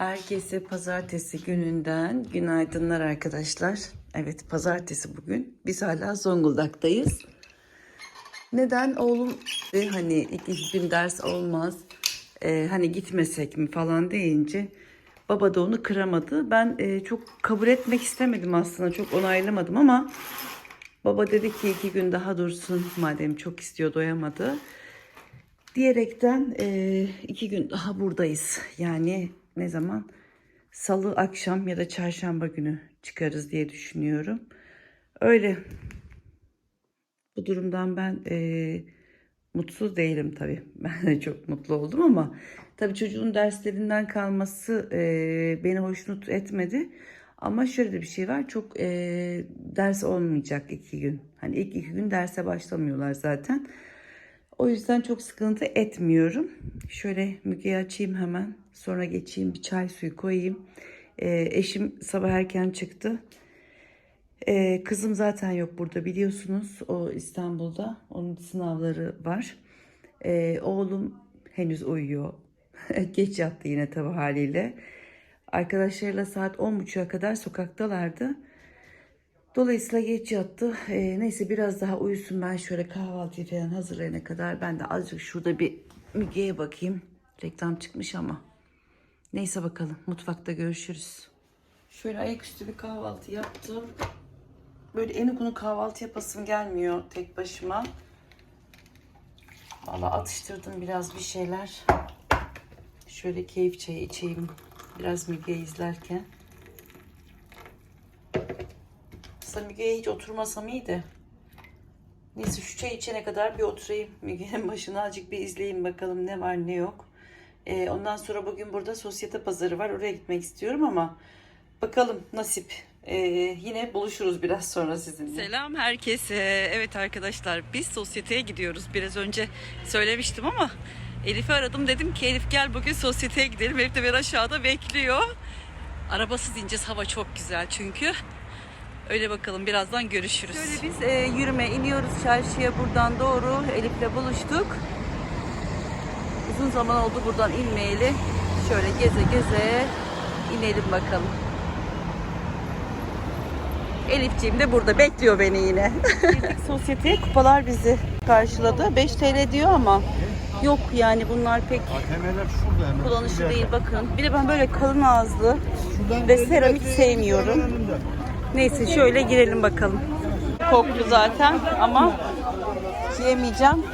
Herkese pazartesi gününden günaydınlar arkadaşlar. Evet pazartesi bugün. Biz hala Zonguldak'tayız. Neden oğlum de hani iki gün ders olmaz e, hani gitmesek mi falan deyince baba da onu kıramadı. Ben e, çok kabul etmek istemedim aslında çok onaylamadım ama baba dedi ki iki gün daha dursun madem çok istiyor doyamadı. Diyerekten e, iki gün daha buradayız. Yani ne zaman? Salı akşam ya da çarşamba günü çıkarız diye düşünüyorum. Öyle. Bu durumdan ben e, mutsuz değilim tabii. Ben de çok mutlu oldum ama tabii çocuğun derslerinden kalması e, beni hoşnut etmedi. Ama şöyle de bir şey var. Çok e, ders olmayacak iki gün. Hani ilk iki gün derse başlamıyorlar zaten. O yüzden çok sıkıntı etmiyorum. Şöyle Müge'yi açayım hemen. Sonra geçeyim bir çay suyu koyayım. E, eşim sabah erken çıktı. Ee, kızım zaten yok burada biliyorsunuz. O İstanbul'da. Onun sınavları var. Ee, oğlum henüz uyuyor. Geç yattı yine tabii haliyle. Arkadaşlarıyla saat 10.30'a kadar sokaktalardı. Dolayısıyla geç yattı. Ee, neyse biraz daha uyusun. Ben şöyle kahvaltıyı falan hazırlayana kadar ben de azıcık şurada bir Müge'ye bakayım. Reklam çıkmış ama. Neyse bakalım. Mutfakta görüşürüz. Şöyle ayaküstü bir kahvaltı yaptım. Böyle en ukunu kahvaltı yapasım gelmiyor tek başıma. Valla atıştırdım biraz bir şeyler. Şöyle keyif çayı içeyim. Biraz Müge izlerken. Aslında Müge'ye hiç oturmasam iyiydi. Neyse şu çay içene kadar bir oturayım. Müge'nin başına azıcık bir izleyeyim bakalım ne var ne yok. Ee, ondan sonra bugün burada sosyete pazarı var. Oraya gitmek istiyorum ama bakalım nasip. Ee, yine buluşuruz biraz sonra sizinle. Selam herkese. Evet arkadaşlar biz sosyeteye gidiyoruz. Biraz önce söylemiştim ama Elif'i aradım. Dedim ki Elif gel bugün sosyeteye gidelim. Elif de beni aşağıda bekliyor. Arabasız ineceğiz. Hava çok güzel çünkü. Öyle bakalım birazdan görüşürüz. Şöyle biz e, yürüme iniyoruz çarşıya buradan doğru. Elif'le buluştuk. Uzun zaman oldu buradan inmeyeli. Şöyle geze geze inelim bakalım. Elifciğim de burada bekliyor beni yine. Girdik sosyeteye kupalar bizi karşıladı. 5 TL diyor ama yok yani bunlar pek ATM'ler şurada hemen. kullanışlı değil bakın. Bir de ben böyle kalın ağızlı ve seramik sevmiyorum. Neyse şöyle girelim bakalım. Koktu zaten ama yemeyeceğim.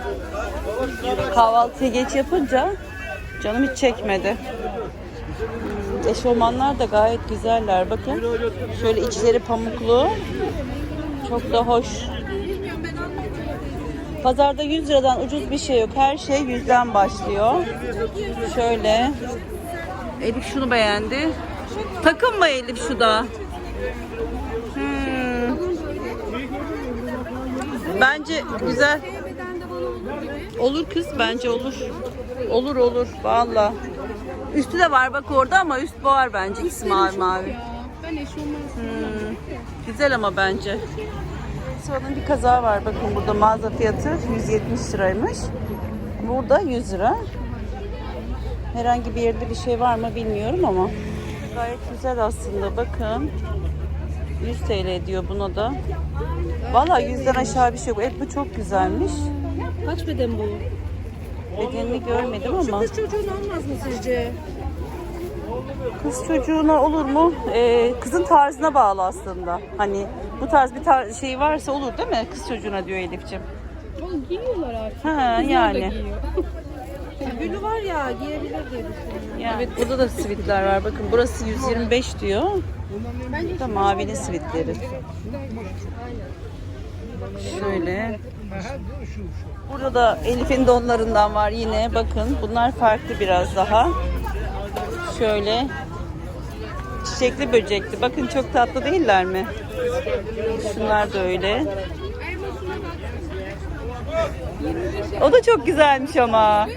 Kahvaltıyı geç yapınca canım hiç çekmedi. Hmm, Eşofmanlar da gayet güzeller. Bakın şöyle içleri pamuklu. Çok da hoş. Pazarda 100 liradan ucuz bir şey yok. Her şey 100'den başlıyor. Şöyle. Elif şunu beğendi. Takım mı Elif şu da? Bence güzel. Olur kız bence olur. Olur olur valla. Üstü de var bak orada ama üst var bence ikisi mavi mavi. Ben Hmm. Güzel ama bence. Sıvanın bir kazağı var bakın burada mağaza fiyatı 170 liraymış. Burada 100 lira. Herhangi bir yerde bir şey var mı bilmiyorum ama gayet güzel aslında bakın. 100 TL diyor buna da. Valla 100'den aşağı bir şey yok. Evet bu çok güzelmiş. Kaç beden bu? Bedenini görmedim ama. Kız çocuğun olmaz mı sizce? Kız çocuğuna olur mu? Ee, kızın tarzına bağlı aslında. Hani bu tarz bir tar şey varsa olur değil mi? Kız çocuğuna diyor Elif'ciğim. Oğlum giyiyorlar artık. Ha Kızlar da yani. giyiyor. Gülü var ya giyebilir diye düşünüyorum. Yani. Evet burada da sivitler var. Bakın burası 125 diyor. Bu da mavinin sivitleri. Şöyle. Burada da Elif'in donlarından var yine. Bakın bunlar farklı biraz daha. Şöyle. Çiçekli böcekli. Bakın çok tatlı değiller mi? Şunlar da öyle. O da çok güzelmiş ama.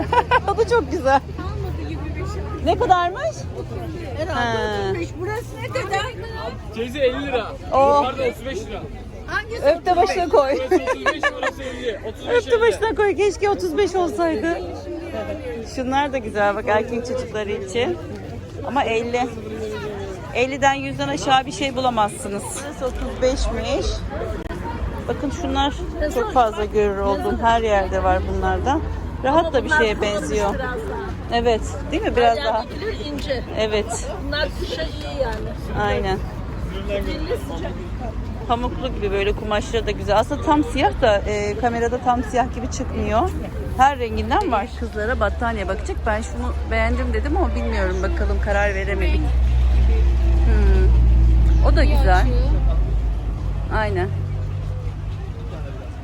o da çok güzel. Ne kadarmış? Ha. Burası ne kadar? Teyze 50 lira. Oh. Pardon 35 lira. Hangisi? Öpte başına koy. Burası 35, burası 50. 35 Öpte 50. başına koy. Keşke 35 olsaydı. Şunlar da güzel bak erkek çocukları için. Ama 50. 50'den 100'den aşağı bir şey bulamazsınız. Burası 35'miş. Bakın şunlar çok fazla görür oldum. Her yerde var bunlardan. Rahat da bir şeye benziyor. Evet. Değil mi? Biraz daha. Yerdekiler ince. Evet. Bunlar kışa iyi yani. Aynen. Dilli sıcak. Pamuklu gibi böyle kumaşları da güzel. Aslında tam siyah da e, kamerada tam siyah gibi çıkmıyor. Her renginden var. Kızlara battaniye bakacak. Ben şunu beğendim dedim ama bilmiyorum bakalım karar veremedik. Hmm. O da güzel. Aynen.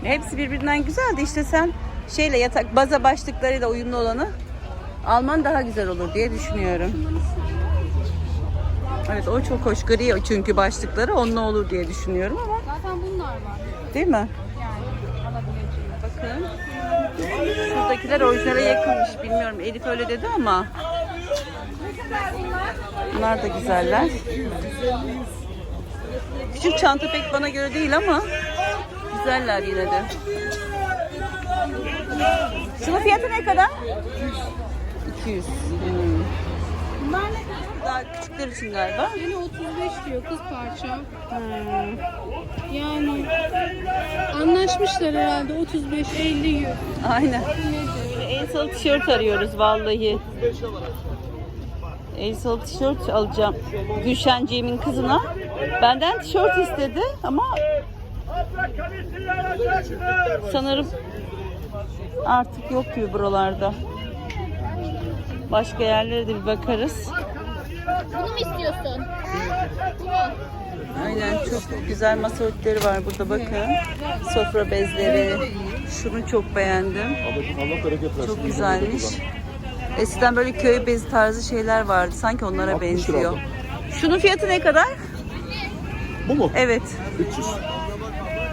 Hepsi birbirinden güzel de işte sen şeyle yatak baza başlıklarıyla uyumlu olanı alman daha güzel olur diye düşünüyorum. Evet o çok hoş. Gri çünkü başlıkları onunla olur diye düşünüyorum ama Zaten bunlar var. değil mi? Yani alabileceğim. Bakın. Şuradakiler orijinale yakınmış. Bilmiyorum Elif öyle dedi ama. Bunlar da güzeller. Küçük çanta pek bana göre değil ama güzeller yine de. Şunun fiyatı ne kadar? 200. Hmm. Bunlar ne kadar? Daha küçükler için galiba. Yine 35 diyor kız parça. Hmm. Yani anlaşmışlar herhalde 35, 50, 100. Aynen. Aysel tişört arıyoruz vallahi. Aysel tişört alacağım. Gülşenciğimin kızına. Benden tişört istedi ama sanırım artık yok gibi buralarda. Başka yerlere de bir bakarız. Bunu mu istiyorsun? Aynen çok güzel masa örtüleri var burada bakın. Sofra bezleri. Şunu çok beğendim. Çok güzelmiş. Eskiden böyle köy bezi tarzı şeyler vardı. Sanki onlara 60 lira benziyor. Şunun fiyatı ne kadar? Bu mu? Evet. 300.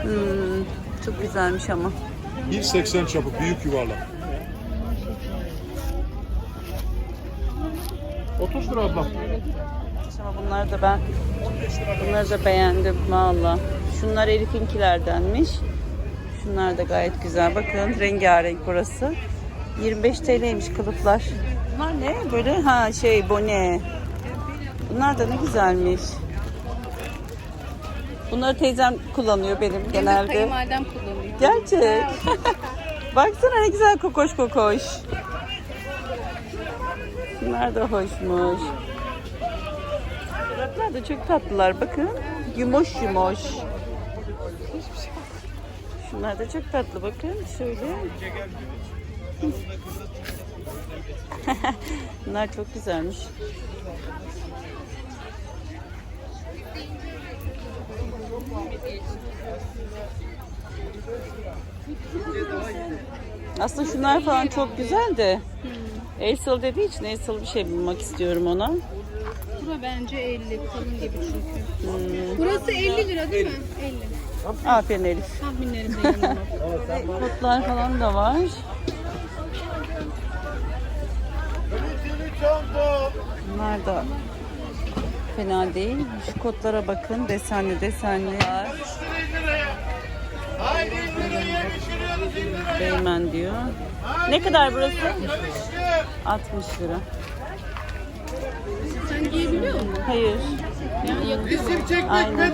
Hmm, çok güzelmiş ama. 1.80 çapı büyük yuvarlak. 30 lira abla. Ama bunlar da ben bunları da beğendim valla. Şunlar Elif'inkilerdenmiş. Şunlar da gayet güzel. Bakın rengarenk burası. 25 TL'ymiş kılıflar. Bunlar ne? Böyle ha şey bone. Bunlar da ne güzelmiş. Bunları teyzem kullanıyor benim genelde. Kayınvalidem kullanıyor. Gerçek. Baksana ne güzel kokoş kokoş. Bunlar da hoşmuş. Çoraplar da çok tatlılar. Bakın. Yumuş yumuş. Şunlar da çok tatlı. Bakın şöyle. Bunlar çok güzelmiş. Aslında şunlar falan çok güzel de. Aysel dediği için Aysel bir şey bulmak istiyorum ona. Bura bence 50 kalın gibi çünkü. Burası 50 lira değil mi? 50. Aferin Elif. Tahminlerim de yanılmaz. Kotlar falan da var. Bunlar da fena değil. Şu kotlara bakın. Desenli desenli var. Beymen diyor. Ne kadar burası? 60 lira. Sen giyebiliyor musun? Hayır. Yani yakıyor. Aynen.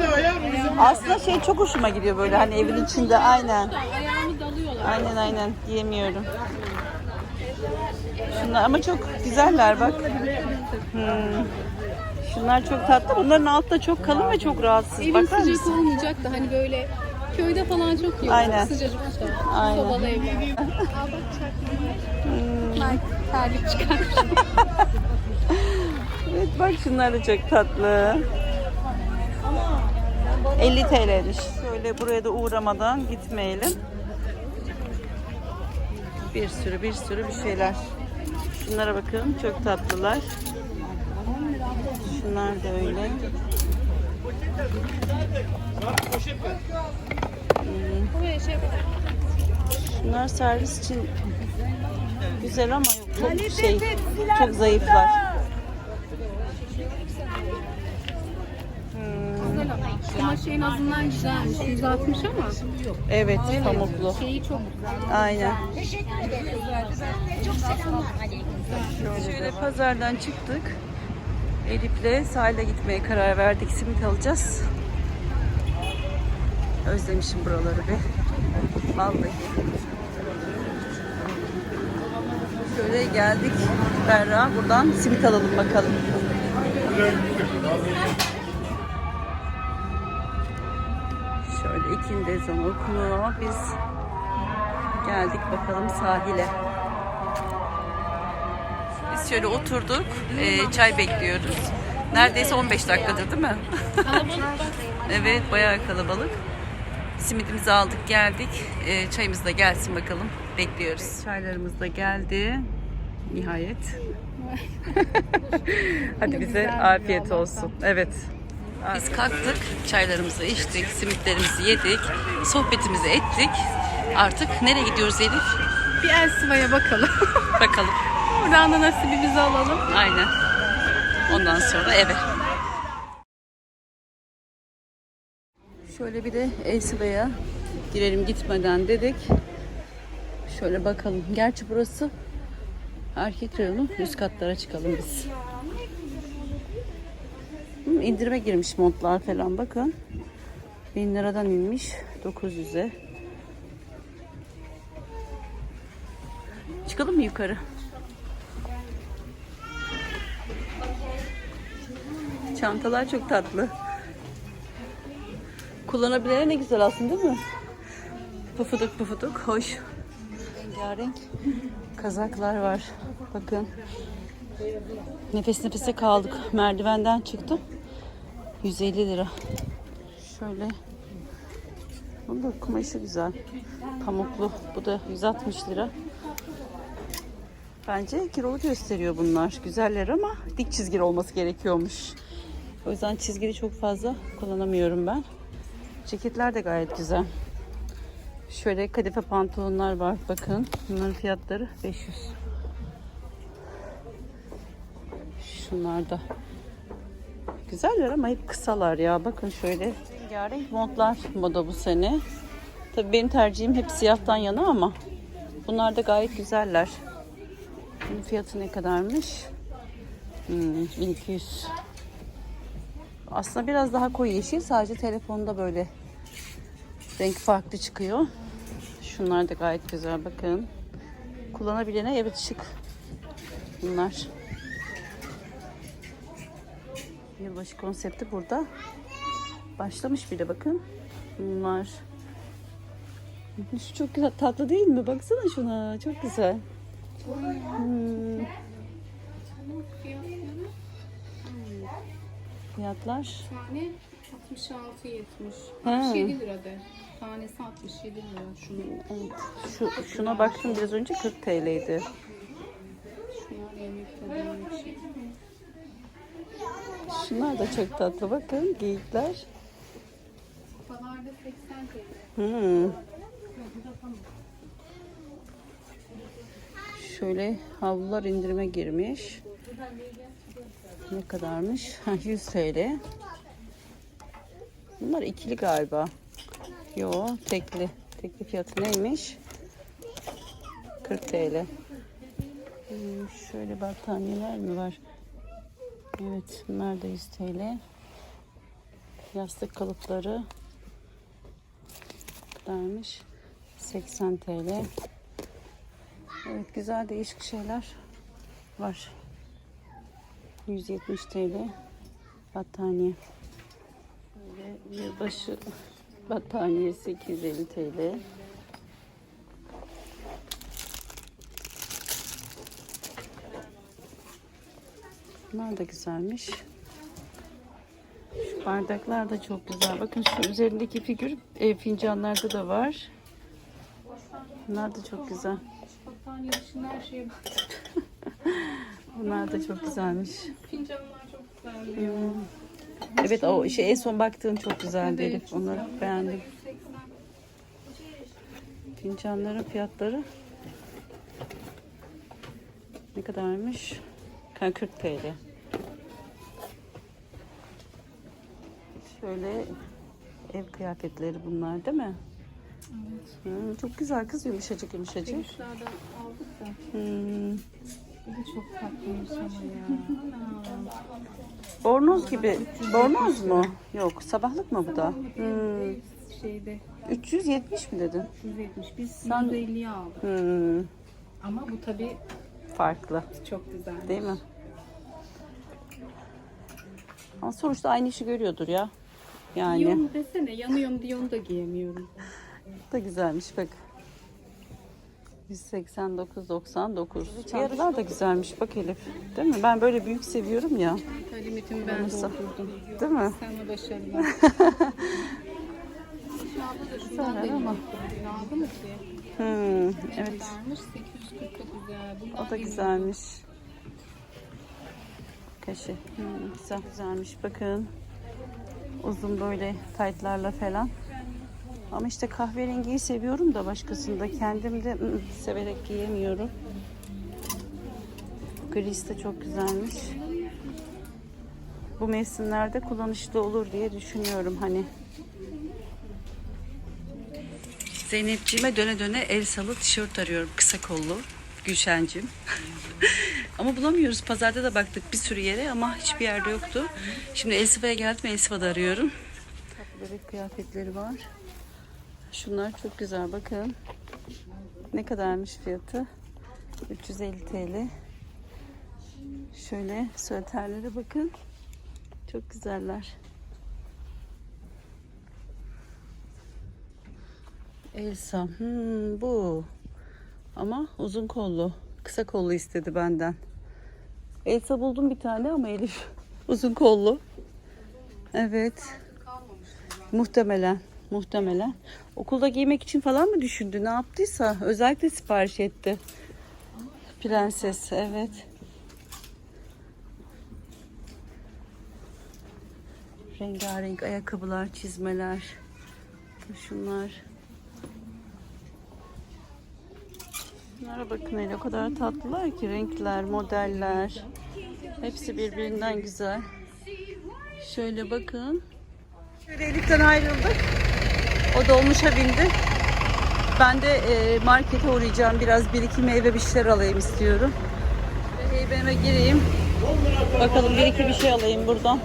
Aslında şey çok hoşuma gidiyor böyle hani evin içinde aynen. Ayağımı dalıyorlar. Aynen aynen giyemiyorum. Şunlar ama çok güzeller bak. Hmm. Şunlar çok tatlı. Bunların altı da çok kalın ve çok rahatsız. Evin Bakar sıcak mısın? olmayacak da hani böyle köyde falan çok iyi. Aynen. Sıcacık tutar. Aynen. Sobalı evler. Aa bak çakmak. Terlik çıkarmış. Evet bak şunlar da çok tatlı. 50 TL'miş. Şöyle buraya da uğramadan gitmeyelim. Bir sürü bir sürü bir şeyler. Şunlara bakın çok tatlılar. Şunlar da öyle. Bunlar servis için güzel ama yok çok şey çok zayıflar. güzel ama. Kumaş en azından güzelmiş. 160 ama Evet pamuklu. şeyi çok Aynen. Şöyle pazardan çıktık. Elif'le sahile gitmeye karar verdik. Simit alacağız. Özlemişim buraları bir. Vallahi. Şöyle geldik Berra. Buradan simit alalım bakalım. Şöyle ikindi ezanı okunuyor. Biz geldik bakalım sahile. Şöyle oturduk. e, çay bekliyoruz. Neredeyse 15 dakikadır değil mi? evet bayağı kalabalık. Simidimizi aldık geldik. E, çayımız da gelsin bakalım. Bekliyoruz. Çaylarımız da geldi. Nihayet. Hadi bize afiyet olsun. Evet. Biz kalktık, çaylarımızı içtik, simitlerimizi yedik, sohbetimizi ettik. Artık nereye gidiyoruz Elif? Bir Elsiva'ya bakalım. Bakalım. Oradan da nasibimizi alalım. Aynen. Ondan sonra eve. Şöyle bir de Elsiva'ya girelim gitmeden dedik. Şöyle bakalım. Gerçi burası erkek reyonu. Üst katlara çıkalım biz. Hı, indirime girmiş montlar falan bakın. 1000 liradan inmiş 900'e. Çıkalım mı yukarı? Çantalar çok tatlı. Kullanabilene ne güzel aslında değil mi? Pufuduk pufuduk, hoş. Rengarenk kazaklar var. Bakın. Nefes nefese kaldık. Merdivenden çıktım. 150 lira. Şöyle. Bunun da kumaşı güzel. Pamuklu. Bu da 160 lira. Bence kilolu gösteriyor bunlar. Güzeller ama dik çizgili olması gerekiyormuş. O yüzden çizgili çok fazla kullanamıyorum ben. Ceketler de gayet güzel. Şöyle kadife pantolonlar var bakın. Bunların fiyatları 500. Şunlar da güzeller ama hep kısalar ya. Bakın şöyle rengarenk montlar moda bu sene. Tabii benim tercihim hep siyahtan yana ama bunlar da gayet güzeller. Bunun fiyatı ne kadarmış? Hmm, 1200. Aslında biraz daha koyu yeşil. Sadece telefonda böyle renk farklı çıkıyor. Şunlar da gayet güzel bakın. Kullanabilene evet şık. Bunlar. Yılbaşı konsepti burada. Başlamış bile bakın. Bunlar. Şu çok güzel, tatlı değil mi? Baksana şuna. Çok güzel. Hmm. Fiyatlar. Tane 66.70. Ha. 67 lira de. Tanesi 67 lira. Şunu. Evet. Şu, şuna baktım biraz önce 40 TL'ydi. Şunlar yemekte. Şunlar da çok tatlı. Bakın geyikler. Kafalarda 80 TL. Hmm. Şöyle havlular indirime girmiş. Ne kadarmış? Ha, 100 TL. Bunlar ikili galiba. Yo tekli. Tekli fiyatı neymiş? 40 TL. Hmm, şöyle battaniyeler mi var? Evet bunlar da 100 TL. Yastık kalıpları kadarmış? 80 TL. Evet güzel değişik şeyler var. 170 TL battaniye. Böyle yılbaşı battaniyesi 250 TL. Bunlar da güzelmiş. Şu bardaklar da çok güzel. Bakın şu üzerindeki figür e, fincanlarda da var. Bunlar da çok güzel. Battaniye dışında her şeye bak. Bunlar da çok güzelmiş. Fincanlar çok güzel. Evet o şey en son baktığım çok güzeldi Elif. Onları beğendim. Fincanların fiyatları ne kadarmış? Ha, 40 TL. Şöyle ev kıyafetleri bunlar değil mi? Evet. çok güzel kız yumuşacık yumuşacık. Kuşlardan aldık da. Hmm, Bu da çok tatlıymış ama ya. Bornoz gibi. Bornoz mu? Yok. Sabahlık mı bu da? Hmm. Şeyde 370 mi dedin? 170. Biz Sen- 150'ye aldık. Hmm. Ama bu tabii Farklı. çok güzel. Değil mi? Ama sonuçta aynı işi görüyordur ya. Yani. Giyiyorum desene yanıyorum diye onu da giyemiyorum. Da güzelmiş bak. 189.99. Fiyatlar da güzelmiş bak Elif. Değil mi? Ben böyle büyük seviyorum ya. Limitimi ben Olursa. doldurdum. Değil mi? Sen de başarılı. Da ama. Aldı mı ki? Hmm, evet. Varmış 840 da güzel. Bundan O da güzelmiş. Kaşı. Hmm, güzel güzelmiş. Bakın. Uzun böyle taytlarla falan. Ama işte kahverengiyi seviyorum da başkasında. Kendim de ı, severek giyemiyorum. Gris de çok güzelmiş. Bu mevsimlerde kullanışlı olur diye düşünüyorum hani. Zeynepciğime döne döne el salı tişört arıyorum. Kısa kollu. Gülşen'cim. ama bulamıyoruz. Pazarda da baktık bir sürü yere ama hiçbir yerde yoktu. Şimdi Elsiva'ya geldim. Elsiva'da arıyorum. Tatlı bebek kıyafetleri var. Şunlar çok güzel. Bakın. Ne kadarmış fiyatı? 350 TL. Şöyle süveterlere bakın. Çok güzeller. Elsa. Hmm, bu. Ama uzun kollu. Kısa kollu istedi benden. Elsa buldum bir tane ama Elif uzun kollu. Evet. Muhtemelen. Muhtemelen. Okulda giymek için falan mı düşündü? Ne yaptıysa özellikle sipariş etti. Prenses. Evet. Rengarenk ayakkabılar, çizmeler. Şunlar. Bunlara bakın hele o kadar tatlılar ki renkler, modeller. Hepsi birbirinden güzel. Şöyle bakın. Şöyle Elif'ten ayrıldık. O dolmuşa bindi. Ben de e, markete uğrayacağım. Biraz bir iki meyve bir şeyler alayım istiyorum. Heybeme gireyim. Bakalım bir iki bir şey alayım buradan.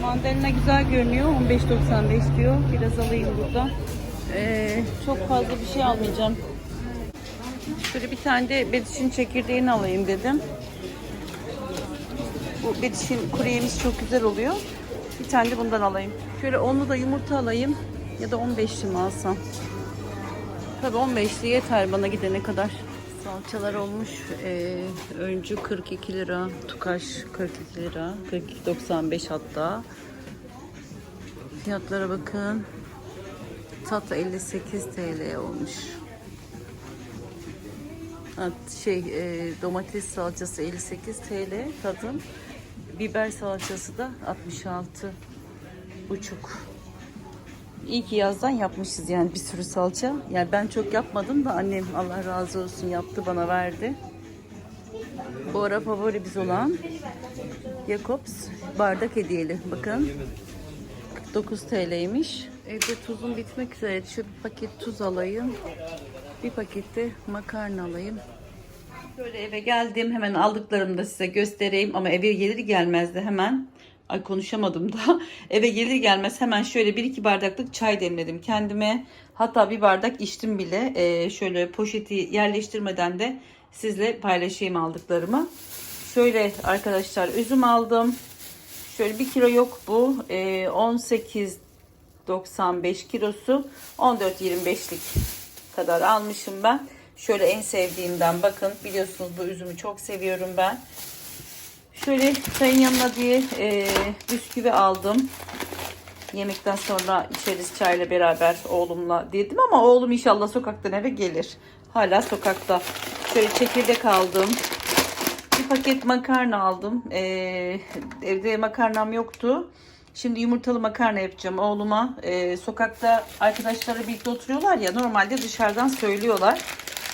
Mandalina güzel görünüyor. 15.95 diyor. Biraz alayım buradan. Ee, çok fazla bir şey almayacağım. Şöyle bir tane de betişin çekirdeğini alayım dedim. Bu betişin kuru yemiş çok güzel oluyor. Bir tane de bundan alayım. Şöyle onlu da yumurta alayım. Ya da 15'li mi alsam? Tabii 15'li yeter bana gidene kadar. Salçalar olmuş. Ee, öncü 42 lira. Tukaş 42 lira. 42.95 hatta. Fiyatlara bakın. Tatlı 58 TL olmuş. Ha, şey e, domates salçası 58 TL tadım. Biber salçası da 66 buçuk. İyi ki yazdan yapmışız yani bir sürü salça. Yani ben çok yapmadım da annem Allah razı olsun yaptı bana verdi. Bu ara favori biz olan Jacobs bardak hediyeli. Bakın 49 TL'ymiş. Evde tuzum bitmek üzere. Şu bir paket tuz alayım. Bir pakette makarna alayım. Böyle eve geldim. Hemen aldıklarımı da size göstereyim. Ama eve gelir gelmez de hemen Ay konuşamadım da. Eve gelir gelmez hemen şöyle bir iki bardaklık çay demledim kendime. Hatta bir bardak içtim bile. Ee, şöyle poşeti yerleştirmeden de sizle paylaşayım aldıklarımı. Şöyle arkadaşlar üzüm aldım. Şöyle bir kilo yok bu. Ee, 18.95 kilosu 14.25'lik kadar almışım ben. Şöyle en sevdiğimden bakın. Biliyorsunuz bu üzümü çok seviyorum ben. Şöyle çayın yanına diye e, bisküvi aldım. Yemekten sonra içeriz çayla beraber oğlumla dedim ama oğlum inşallah sokaktan eve gelir. Hala sokakta. Şöyle çekirdek aldım. Bir paket makarna aldım. Ee, evde makarnam yoktu. Şimdi yumurtalı makarna yapacağım oğluma. Ee, sokakta arkadaşları birlikte oturuyorlar ya normalde dışarıdan söylüyorlar.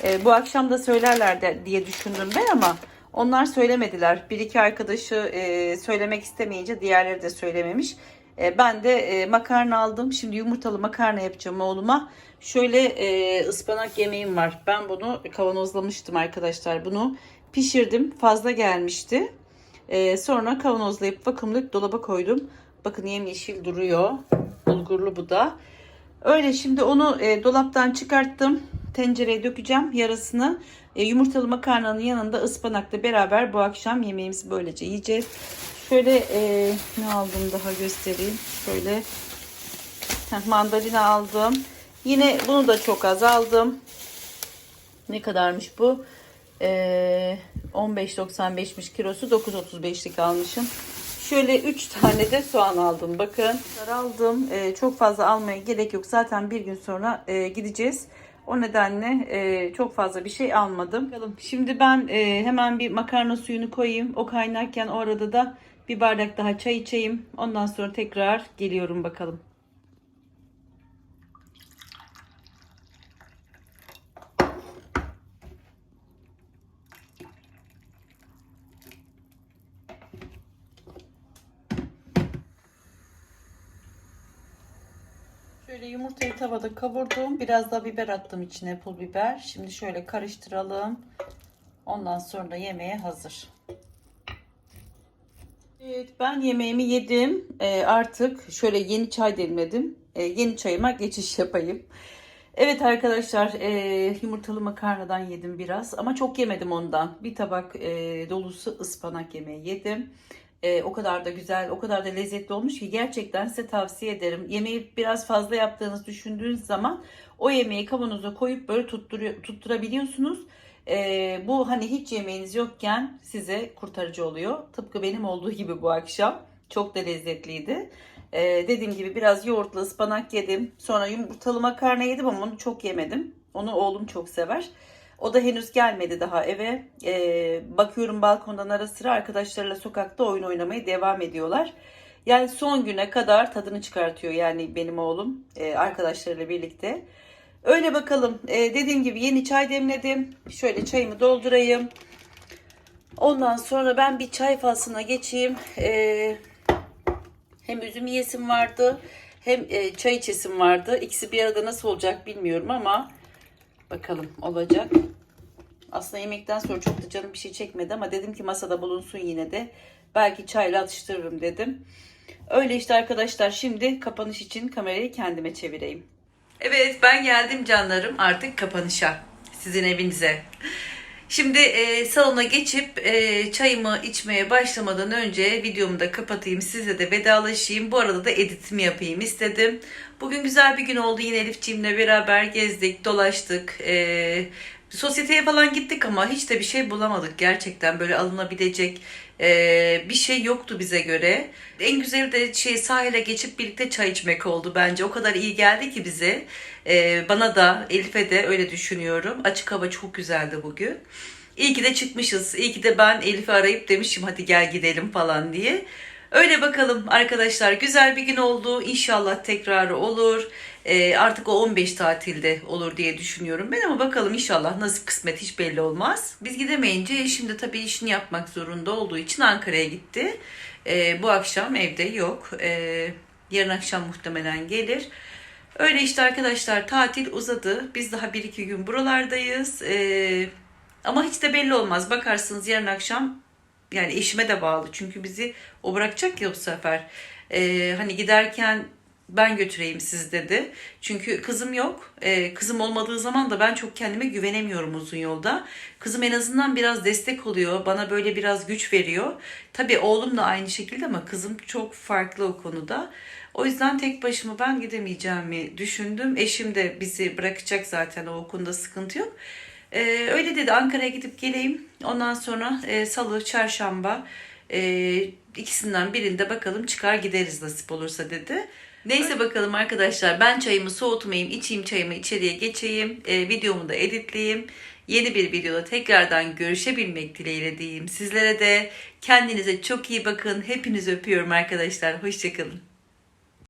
Ee, bu akşam da söylerler de, diye düşündüm ben ama onlar söylemediler. Bir iki arkadaşı e, söylemek istemeyince diğerleri de söylememiş. E, ben de e, makarna aldım. Şimdi yumurtalı makarna yapacağım oğluma. Şöyle e, ıspanak yemeğim var. Ben bunu kavanozlamıştım arkadaşlar. Bunu pişirdim. Fazla gelmişti. E, sonra kavanozlayıp vakumlayıp dolaba koydum. Bakın yemyeşil duruyor. Bulgurlu bu da. Öyle şimdi onu e, dolaptan çıkarttım. Tencereye dökeceğim yarısını. E, yumurtalı makarnanın yanında ıspanakla beraber bu akşam yemeğimizi böylece yiyeceğiz. Şöyle e, ne aldım daha göstereyim. Şöyle heh, mandalina aldım. Yine bunu da çok az aldım. Ne kadarmış bu? E, 15.95'miş kilosu 9.35'lik almışım. Şöyle 3 tane de soğan aldım. Bakın aldım. E, çok fazla almaya gerek yok. Zaten bir gün sonra e, gideceğiz. O nedenle e, çok fazla bir şey almadım. Bakalım. Şimdi ben e, hemen bir makarna suyunu koyayım. O kaynarken o arada da bir bardak daha çay içeyim. Ondan sonra tekrar geliyorum bakalım. Şöyle yumurtayı tavada kavurdum. Biraz da biber attım içine pul biber. Şimdi şöyle karıştıralım. Ondan sonra yemeğe hazır. Evet ben yemeğimi yedim. Ee, artık şöyle yeni çay demledim. Ee, yeni çayıma geçiş yapayım. Evet arkadaşlar e, yumurtalı makarnadan yedim biraz ama çok yemedim ondan. Bir tabak e, dolusu ıspanak yemeği yedim. E, o kadar da güzel, o kadar da lezzetli olmuş ki gerçekten size tavsiye ederim. Yemeği biraz fazla yaptığınız düşündüğünüz zaman o yemeği kavanoza koyup böyle tutturabiliyorsunuz. E, bu hani hiç yemeğiniz yokken size kurtarıcı oluyor. Tıpkı benim olduğu gibi bu akşam. Çok da lezzetliydi. E, dediğim gibi biraz yoğurtlu ıspanak yedim. Sonra yumurtalı makarna yedim ama onu çok yemedim. Onu oğlum çok sever. O da henüz gelmedi daha eve. Ee, bakıyorum balkondan ara sıra arkadaşlarıyla sokakta oyun oynamaya devam ediyorlar. Yani son güne kadar tadını çıkartıyor yani benim oğlum e, arkadaşlarıyla birlikte. Öyle bakalım. E, dediğim gibi yeni çay demledim. Şöyle çayımı doldurayım. Ondan sonra ben bir çay faslına geçeyim. E, hem üzüm yiyesim vardı hem e, çay içesim vardı. İkisi bir arada nasıl olacak bilmiyorum ama bakalım olacak. Aslında yemekten sonra çok da canım bir şey çekmedi ama dedim ki masada bulunsun yine de. Belki çayla atıştırırım dedim. Öyle işte arkadaşlar şimdi kapanış için kamerayı kendime çevireyim. Evet ben geldim canlarım artık kapanışa. Sizin evinize. Şimdi e, salona geçip e, çayımı içmeye başlamadan önce videomu da kapatayım. Size de vedalaşayım. Bu arada da editimi yapayım istedim. Bugün güzel bir gün oldu. Yine Elifciğimle beraber gezdik, dolaştık. E, sosyeteye falan gittik ama hiç de bir şey bulamadık. Gerçekten böyle alınabilecek e, bir şey yoktu bize göre. En güzeli de şey sahile geçip birlikte çay içmek oldu bence. O kadar iyi geldi ki bize. E, bana da Elif'e de öyle düşünüyorum. Açık hava çok güzeldi bugün. İyi ki de çıkmışız. İyi ki de ben Elif'i arayıp demişim hadi gel gidelim falan diye. Öyle bakalım arkadaşlar güzel bir gün oldu. İnşallah tekrarı olur. Ee, artık o 15 tatilde olur diye düşünüyorum ben ama bakalım inşallah nasip kısmet hiç belli olmaz. Biz gidemeyince eşim de tabii işini yapmak zorunda olduğu için Ankara'ya gitti. Ee, bu akşam evde yok. Ee, yarın akşam muhtemelen gelir. Öyle işte arkadaşlar tatil uzadı. Biz daha bir iki gün buralardayız. Ee, ama hiç de belli olmaz. Bakarsınız yarın akşam yani eşime de bağlı. Çünkü bizi o bırakacak ya bu sefer. Ee, hani giderken ben götüreyim siz dedi. Çünkü kızım yok. Ee, kızım olmadığı zaman da ben çok kendime güvenemiyorum uzun yolda. Kızım en azından biraz destek oluyor. Bana böyle biraz güç veriyor. Tabii oğlum da aynı şekilde ama kızım çok farklı o konuda. O yüzden tek başıma ben gidemeyeceğimi düşündüm. Eşim de bizi bırakacak zaten o konuda sıkıntı yok. Ee, öyle dedi Ankara'ya gidip geleyim. Ondan sonra e, salı, çarşamba e, ikisinden birinde bakalım çıkar gideriz nasip olursa dedi. Neyse bakalım arkadaşlar ben çayımı soğutmayayım, içeyim çayımı içeriye geçeyim, e, videomu da editleyeyim. Yeni bir videoda tekrardan görüşebilmek dileğiyle diyeyim. Sizlere de kendinize çok iyi bakın. Hepinizi öpüyorum arkadaşlar. Hoşçakalın.